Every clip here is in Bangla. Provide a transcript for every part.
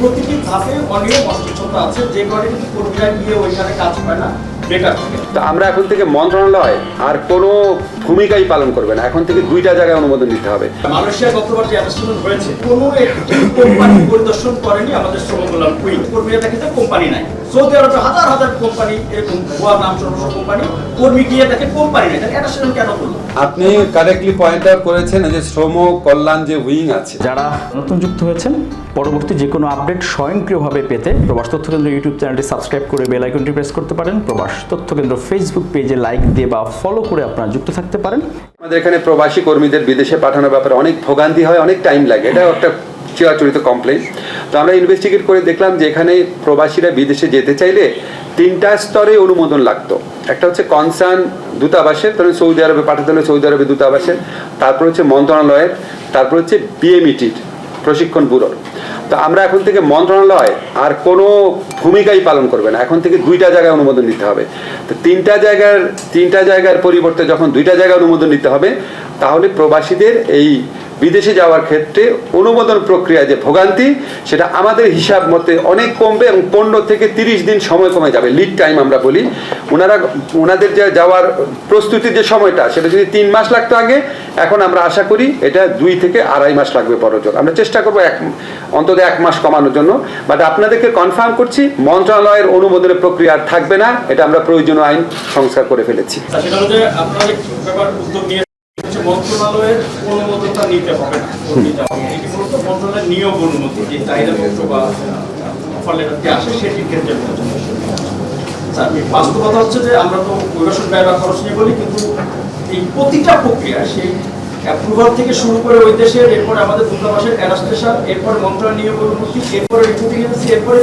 প্রতিটি ধাপে অসচ্ছতা আছে। যে কিন্তু কর্মীরা গিয়ে ওইখানে কাজ পায় না বেকার তো আমরা এখন থেকে মন্ত্রণালয় আর কোনো ভূমিকাই পালন করবে না। এখন থেকে দুইটা জায়গায় অনুমোদন নিতে হবে। মালয়েশিয়া গতবার যে হয়েছে কোনো একটি কোম্পানি পরিদর্শন করেনি আমাদের শ্রম কল্যাণ কুইন কর্মীরা দেখে কোম্পানি নাই। সৌদি আরবে হাজার হাজার কোম্পানি এরকম ভুয়া নাম সর্বস্ব কোম্পানি কর্মী গিয়ে দেখে কোম্পানি নাই। তাহলে কেন করল আপনি কারেক্টলি পয়েন্ট আউট করেছেন যে শ্রম কল্যাণ যে উইং আছে। যারা নতুন যুক্ত হয়েছেন পরবর্তী যে কোনো আপডেট স্বয়ংক্রিয়ভাবে পেতে প্রবাস তথ্য কেন্দ্র ইউটিউব চ্যানেলটি সাবস্ক্রাইব করে বেল আইকনটি প্রেস করতে পারেন। প্রবাস তথ্য কেন্দ্র ফেসবুক পেজে লাইক দিয়ে বা ফলো করে আপনারা যুক্ত থাকতে পারেন। আমাদের এখানে প্রবাসী কর্মীদের বিদেশে পাঠানোর ব্যাপারে অনেক ভোগান্তি হয়, অনেক টাইম লাগে। এটাও একটা চিরাচরিত কমপ্লেন তো আমরা ইনভেস্টিগেট করে দেখলাম যে এখানে প্রবাসীরা বিদেশে যেতে চাইলে তিনটা স্তরে অনুমোদন লাগতো। একটা হচ্ছে কনসার্ন দূতাবাসের, ধরুন সৌদি আরবে পাঠাতে হলে সৌদি আরবে দূতাবাসের, তারপর হচ্ছে মন্ত্রণালয়ের, তারপর হচ্ছে বিএমইটির প্রশিক্ষণ ব্যুরোর। তো আমরা এখন থেকে মন্ত্রণালয় আর কোনো ভূমিকাই পালন করবে না। এখন থেকে দুইটা জায়গায় অনুমোদন নিতে হবে। তো তিনটা জায়গার তিনটা জায়গার পরিবর্তে যখন দুইটা জায়গায় অনুমোদন নিতে হবে তাহলে প্রবাসীদের এই বিদেশে যাওয়ার ক্ষেত্রে অনুমোদন প্রক্রিয়া যে ভোগান্তি, সেটা আমাদের হিসাব মতে অনেক কমবে এবং পনেরো থেকে তিরিশ দিন সময় কমে যাবে। লিড টাইম আমরা বলি। ওনারা, ওনাদের যে যাওয়ার প্রস্তুতির যে সময়টা, সেটা যদি তিন মাস লাগতো আগে, এখন আমরা আশা করি এটা দুই থেকে আড়াই মাস লাগবে বড়জোর আমরা চেষ্টা করব এক, অন্তত এক মাস কমানোর জন্য। বাট আপনাদেরকে কনফার্ম করছি, মন্ত্রণালয়ের অনুমোদনের প্রক্রিয়া আর থাকবে না। এটা আমরা প্রয়োজনীয় আইন সংস্কার করে ফেলেছি। মন্ত্রণালয়ের অনুমোদনটা নিতে হবে। মন্ত্রণালয়ের নিয়োগ অনুমতি যে চাহিদাপত্র বা অফার আসে, সেটির ক্ষেত্রে বাস্তবতা হচ্ছে যে আমরা তো পরিবেশন ব্যয় বা খরচ নিয়ে বলি, কিন্তু এই প্রতিটা প্রক্রিয়া, সেই অ্যাপ্রুভাল থেকে শুরু করে ওই দেশের, এরপরে আমাদের দূতাবাসের অ্যানাস্টেশন এরপরে মন্ত্রণালয় নিয়োগ অনুমতি এরপরে রিপোর্টিং এজেন্সি এরপরে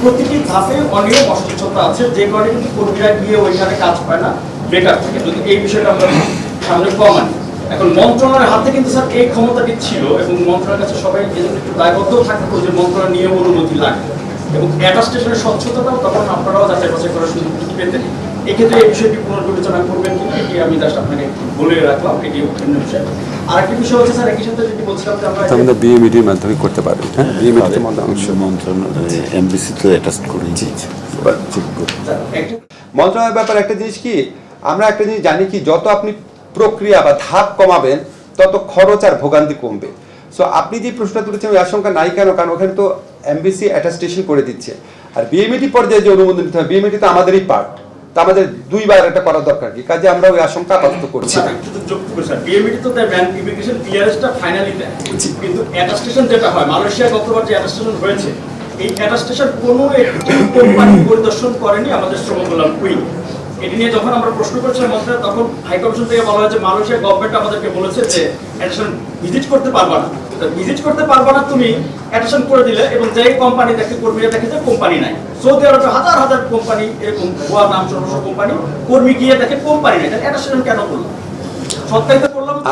প্রতিটি ধাপে অনিয়ম অসচ্ছতা আছে, যে কারণে কিন্তু কর্মীরা গিয়ে ওইখানে কাজ পায় না, বেকার থাকে। যদি এই বিষয়টা আমরা সামনে কমানি এখন মন্ত্রণালয়ের হাতে কিন্তু স্যার এই ক্ষমতাটি ছিল এবং মন্ত্রণালয়ের কাছে সবাই একটু দায়বদ্ধ থাকতো যে মন্ত্রণালয় নিয়ম অনুমতি লাগবে এবং অ্যাটাস্টেশনের স্বচ্ছতাটাও তখন আপনারাও যাচাই বাছাই করার সুযোগ পেতেন। এক্ষেত্রে এই বিষয়টি পুনর্বিবেচনা করবেন কিনা এটি আমি জাস্ট আপনাকে বলে রাখলাম এটি অন্য বিষয়। আরেকটি বিষয় হচ্ছে স্যার একই সাথে যেটি বলছিলাম যে আমরা আমরা বিএমইডির মাধ্যমে করতে পারবেন হ্যাঁ? বিএমইডিতে অংশ। মন্ত্রণালয় এমবিসি তো অ্যাটাচ করে জি স্যার, মন্ত্রণালয়ের ব্যাপারে একটা জিনিস কি? আমরা একটা জিনিস জানি কি যত আপনি প্রক্রিয়া বা ধাপ কমাবেন তত খরচ আর ভোগান্তি কমবে। সো আপনি যে প্রশ্নটা তুলেছেন ওই আশঙ্কা নাই কেন? কারণ ওখানে তো এমবিসি অ্যাটাস্টেশন করে দিচ্ছে। আর বিএমইটি পর্যায়ে যে অনুমোদন দিতে হবে বিএমইটি তো আমাদেরই পার্ট তা আমাদের দুইবার এটা করা দরকার কি? কাজে আমরা ওই আশঙ্কা আপাতত করছি তো দেয় ব্যাংক ইমিগ্রেশন ফাইনালি দেয়। কিন্তু অ্যাটাস্টেশন যেটা হয় মালয়েশিয়া গতবার যে অ্যাটাস্টেশন হয়েছে এই অ্যাটাস্টেশন কোনো একটি কোম্পানি পরিদর্শন করেনি আমাদের শ্রম কল্যাণ কুইন এটি নিয়ে যখন আমরা প্রশ্ন মন্ত্রী তখন থেকে বলা হয়েছে মালয়েশিয়া গভর্নমেন্ট আমাদেরকে বলেছে যে ভিজিট করতে পারবা না। ভিজিট করতে না তুমি করে দিলে এবং যেই কোম্পানি দেখে কর্মীরা দেখে যে কোম্পানি নাই। সৌদি আরবে হাজার হাজার কোম্পানি এরকম ভুয়া নাম সর্বস্ব কোম্পানি কর্মী গিয়ে দেখে কোম্পানি নাই। কেন করল?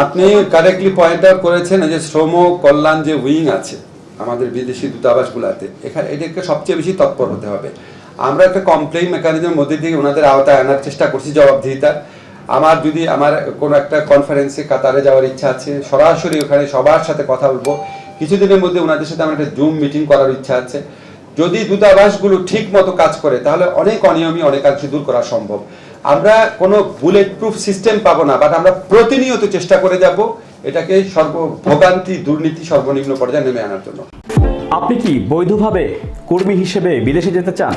আপনি কারেক্টলি পয়েন্ট আউট করেছেন যে শ্রম কল্যাণ যে উইং আছে, আমাদের বিদেশি দূতাবাসগুলোতে এখানে এদেরকে সবচেয়ে বেশি তৎপর হতে হবে। আমরা একটা কমপ্লেইন মেকানিজমের মধ্যে দিয়ে ওনাদের আওতায় আনার চেষ্টা করছি জবাবদিহিতার আমার যদি, আমার কোনো একটা কনফারেন্সে কাতারে যাওয়ার ইচ্ছা আছে, সরাসরি ওখানে সবার সাথে কথা বলব। কিছুদিনের মধ্যে ওনাদের সাথে আমার একটা জুম মিটিং করার ইচ্ছা আছে। যদি দূতাবাসগুলো ঠিক মতো কাজ করে, তাহলে অনেক অনিয়মই অনেকাংশে দূর করা সম্ভব। আমরা কোনো বুলেট প্রুফ সিস্টেম পাবো না বাট আমরা প্রতিনিয়ত চেষ্টা করে যাব এটাকে সর্ব ভোগান্তি দুর্নীতি সর্বনিম্ন পর্যায়ে নেমে আনার জন্য। আপনি কি বৈধভাবে কর্মী হিসেবে বিদেশে যেতে চান?